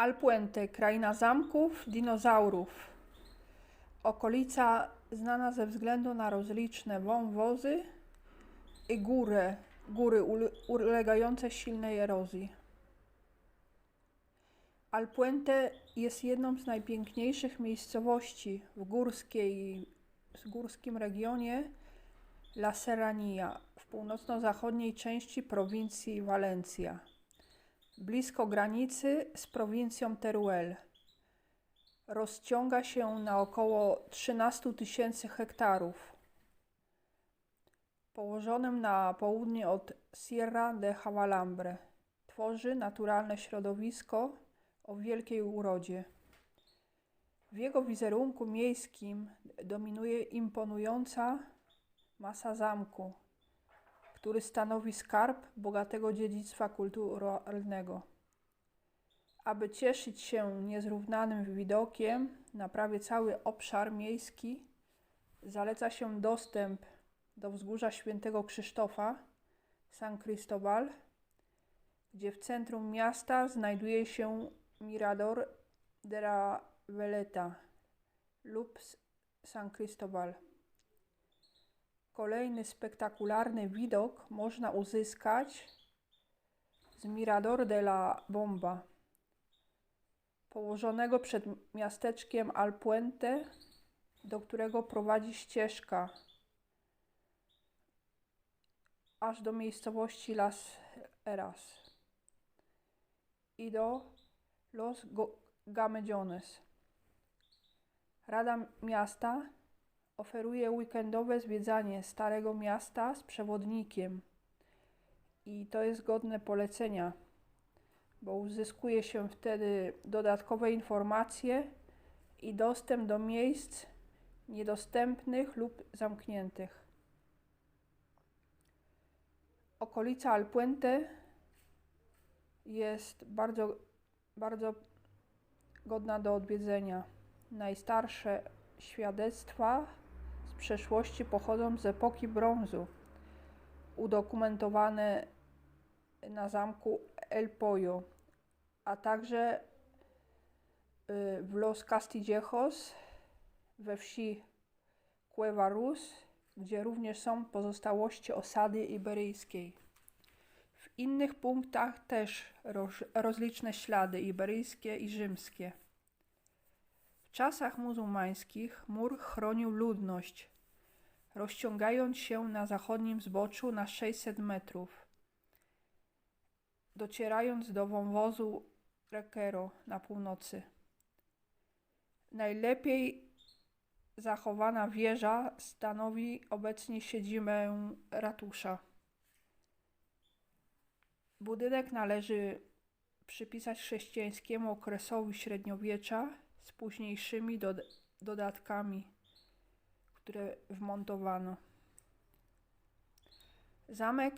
Alpuente, kraina zamków, dinozaurów. Okolica znana ze względu na rozliczne wąwozy i góry, góry ule- ulegające silnej erozji. Alpuente jest jedną z najpiękniejszych miejscowości w górskiej, w górskim regionie La Serranía w północno-zachodniej części prowincji Valencia, blisko granicy z prowincją Teruel. Rozciąga się na około 13 tysięcy hektarów. Położonym na południe od Sierra de Javalambre, tworzy naturalne środowisko o wielkiej urodzie. W jego wizerunku miejskim dominuje imponująca masa zamku, który stanowi skarb bogatego dziedzictwa kulturalnego. Aby cieszyć się niezrównanym widokiem na prawie cały obszar miejski, zaleca się dostęp do wzgórza Świętego Krzysztofa, San Cristobal, gdzie w centrum miasta znajduje się Mirador de la Veleta lub San Cristobal. Kolejny spektakularny widok można uzyskać z Mirador de la Bomba, położonego przed miasteczkiem Alpuente, do którego prowadzi ścieżka aż do miejscowości Las Eras i do Los Gamellones. Rada Miasta oferuje weekendowe zwiedzanie Starego Miasta z przewodnikiem i to jest godne polecenia, bo uzyskuje się wtedy dodatkowe informacje i dostęp do miejsc niedostępnych lub zamkniętych. Okolica Alpuente jest bardzo, bardzo godna do odwiedzenia. Najstarsze świadectwa przeszłości pochodzą z epoki brązu, udokumentowane na zamku El Pollo, a także w Los Castillejos we wsi Cueva Rus, gdzie również są pozostałości osady iberyjskiej. W innych punktach też roz, rozliczne ślady iberyjskie i rzymskie. W czasach muzułmańskich mur chronił ludność, rozciągając się na zachodnim zboczu na 600 metrów, docierając do wąwozu Requero na północy. Najlepiej zachowana wieża stanowi obecnie siedzibę ratusza. Budynek należy przypisać chrześcijańskiemu okresowi średniowiecza z późniejszymi dod dodatkami, które wmontowano. Zamek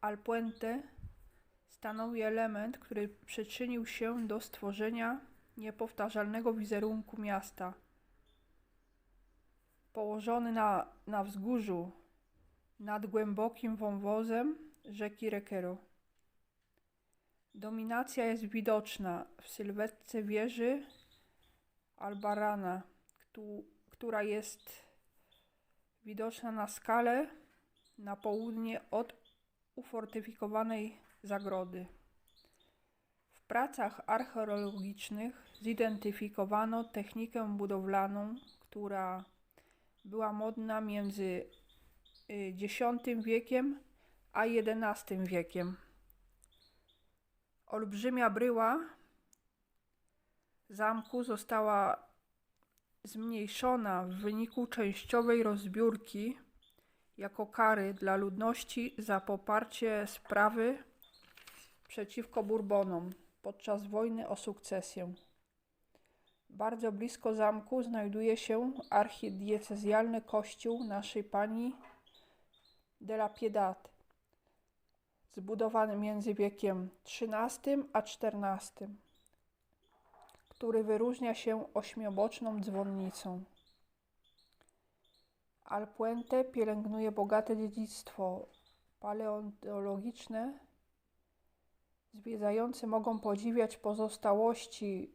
Alpuente stanowi element, który przyczynił się do stworzenia niepowtarzalnego wizerunku miasta. Położony na, na wzgórzu nad głębokim wąwozem rzeki Requero. Dominacja jest widoczna w sylwetce wieży Albarana, która jest widoczna na skale na południe od ufortyfikowanej zagrody. W pracach archeologicznych zidentyfikowano technikę budowlaną, która była modna między X wiekiem a XI wiekiem. Olbrzymia bryła zamku została zmniejszona w wyniku częściowej rozbiórki jako kary dla ludności za poparcie sprawy przeciwko Bourbonom podczas wojny o sukcesję. Bardzo blisko zamku znajduje się archidiecezjalny kościół naszej Pani de la Piedad, zbudowany między wiekiem XIII a XIV, który wyróżnia się ośmioboczną dzwonnicą. Alpuente pielęgnuje bogate dziedzictwo paleontologiczne Zwiedzający mogą podziwiać pozostałości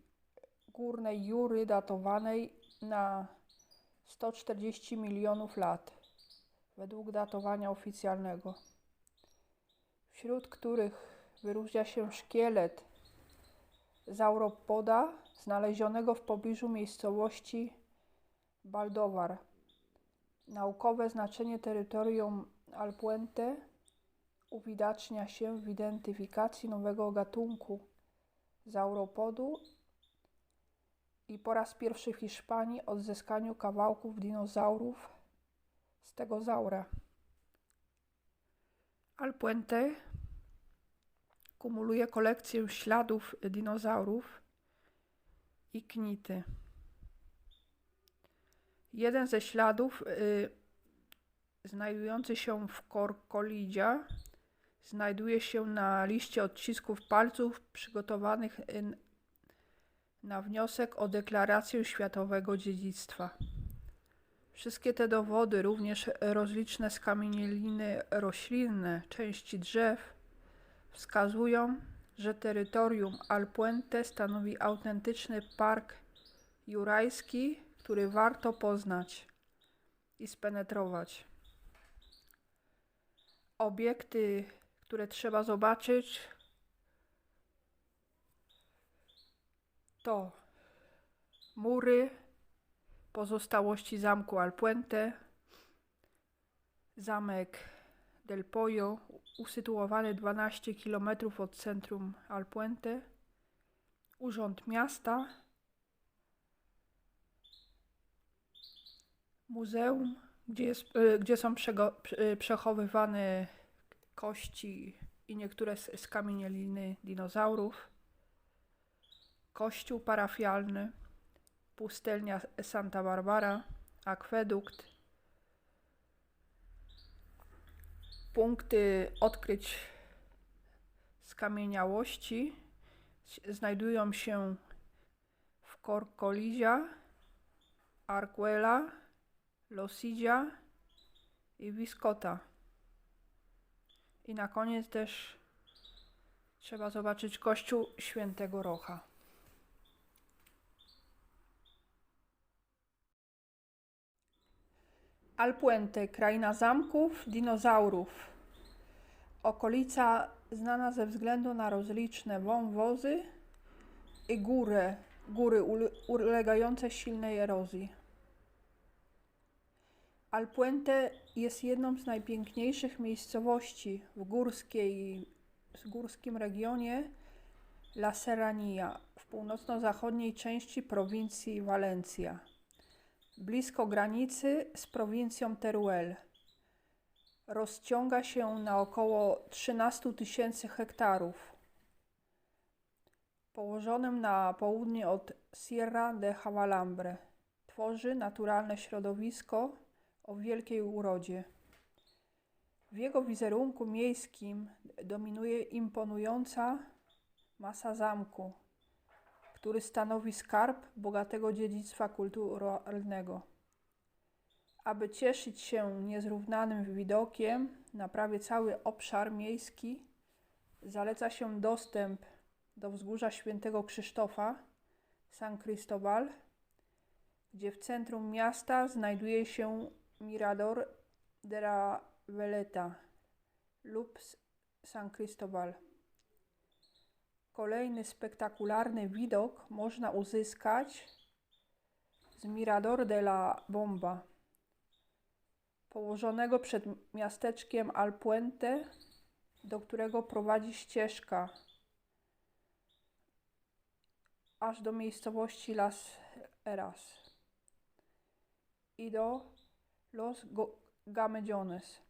górnej jury datowanej na 140 milionów lat, według datowania oficjalnego, wśród których wyróżnia się szkielet zauropoda znalezionego w pobliżu miejscowości Baldowar. Naukowe znaczenie terytorium Alpuente uwidacznia się w identyfikacji nowego gatunku zauropodu i po raz pierwszy w Hiszpanii odzyskaniu kawałków dinozaurów z tego zaura. Alpuente kumuluje kolekcję śladów dinozaurów i knity. Jeden ze śladów y, znajdujący się w Korkolidzia znajduje się na liście odcisków palców przygotowanych y, na wniosek o deklarację światowego dziedzictwa. Wszystkie te dowody, również rozliczne skamienieliny roślinne, części drzew, wskazują, że terytorium Alpuente stanowi autentyczny park jurajski, który warto poznać i spenetrować. Obiekty, które trzeba zobaczyć, to mury, pozostałości zamku Alpuente, zamek Del Pollo, usytuowany 12 km od centrum Alpuente, urząd miasta, muzeum, gdzie, jest, y, gdzie są y, przechowywane kości i niektóre skamienieliny dinozaurów, kościół parafialny, pustelnia Santa Barbara, akwedukt, punkty odkryć skamieniałości znajdują się w Corcolizia, Arquela, Losidzia i Viscota. I na koniec też trzeba zobaczyć kościół świętego Rocha. Alpuente, kraina zamków, dinozaurów. Okolica znana ze względu na rozliczne wąwozy i górę, góry ulegające silnej erozji. Alpuente jest jedną z najpiękniejszych miejscowości w górskiej, w górskim regionie La Serranía w północno-zachodniej części prowincji Valencia, blisko granicy z prowincją Teruel. Rozciąga się na około 13 tysięcy hektarów. Położonym na południe od Sierra de Javalambre, tworzy naturalne środowisko o wielkiej urodzie. W jego wizerunku miejskim dominuje imponująca masa zamku, który stanowi skarb bogatego dziedzictwa kulturalnego. Aby cieszyć się niezrównanym widokiem na prawie cały obszar miejski, zaleca się dostęp do wzgórza Świętego Krzysztofa, San Cristobal, gdzie w centrum miasta znajduje się Mirador de la Veleta lub San Cristobal. Kolejny spektakularny widok można uzyskać z Mirador de la Bomba, położonego przed miasteczkiem Alpuente, do którego prowadzi ścieżka aż do miejscowości Las Eras i do Los Gamellones.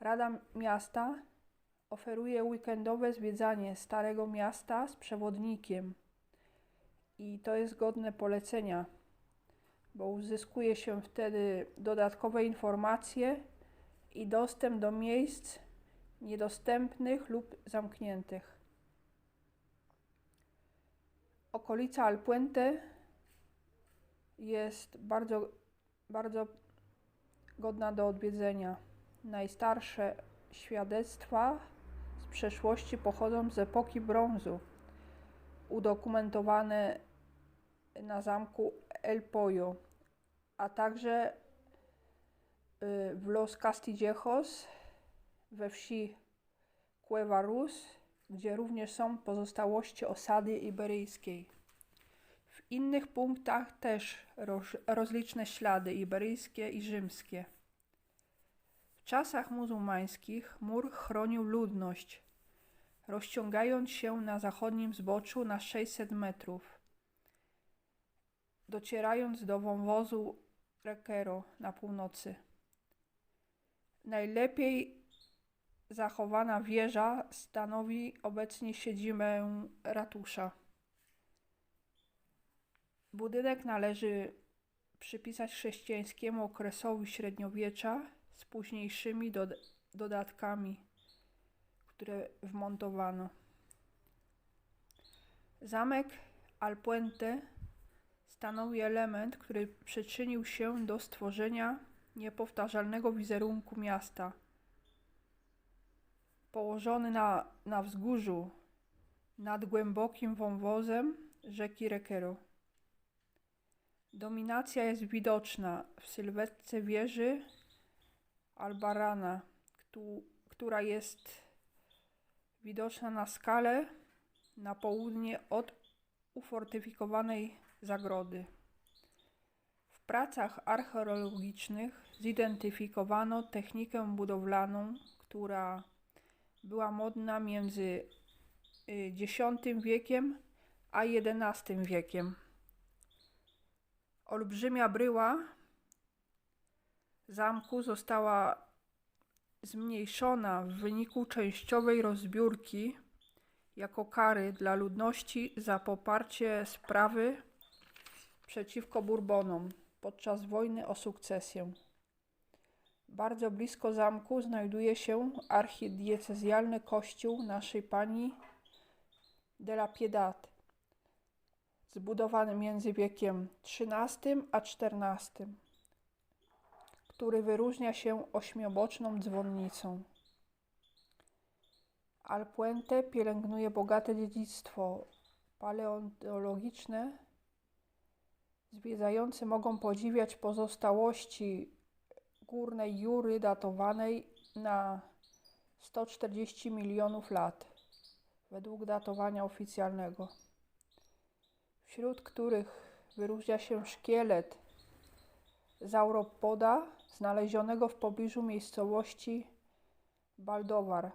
Rada Miasta oferuje weekendowe zwiedzanie Starego Miasta z przewodnikiem i to jest godne polecenia, bo uzyskuje się wtedy dodatkowe informacje i dostęp do miejsc niedostępnych lub zamkniętych. Okolica Alpuente jest bardzo bardzo godna do odwiedzenia. Najstarsze świadectwa przeszłości pochodzą z epoki brązu, udokumentowane na zamku El Pollo, a także y, w Los Castillejos we wsi Cueva Rus, gdzie również są pozostałości osady iberyjskiej. W innych punktach też roz, rozliczne ślady iberyjskie i rzymskie. W czasach muzułmańskich mur chronił ludność, rozciągając się na zachodnim zboczu na 600 metrów, docierając do wąwozu Requero na północy. Najlepiej zachowana wieża stanowi obecnie siedzibę ratusza. Budynek należy przypisać chrześcijańskiemu okresowi średniowiecza z późniejszymi dod dodatkami, które wmontowano. Zamek Alpuente stanowi element, który przyczynił się do stworzenia niepowtarzalnego wizerunku miasta. Położony na, na wzgórzu nad głębokim wąwozem rzeki Requero. Dominacja jest widoczna w sylwetce wieży Albarana, któ- która jest widoczna na skale na południe od ufortyfikowanej zagrody. W pracach archeologicznych zidentyfikowano technikę budowlaną, która była modna między y, X wiekiem a XI wiekiem. Olbrzymia bryła zamku została zmniejszona w wyniku częściowej rozbiórki jako kary dla ludności za poparcie sprawy przeciwko Bourbonom podczas wojny o sukcesję. Bardzo blisko zamku znajduje się archidiecezjalny kościół naszej Pani de la Piedad, zbudowany między wiekiem XIII a XIV, który wyróżnia się ośmioboczną dzwonnicą. Alpuente pielęgnuje bogate dziedzictwo paleontologiczne. Zwiedzający mogą podziwiać pozostałości górnej jury datowanej na 140 milionów lat, według datowania oficjalnego, wśród których wyróżnia się szkielet zauropoda znalezionego w pobliżu miejscowości Baldowar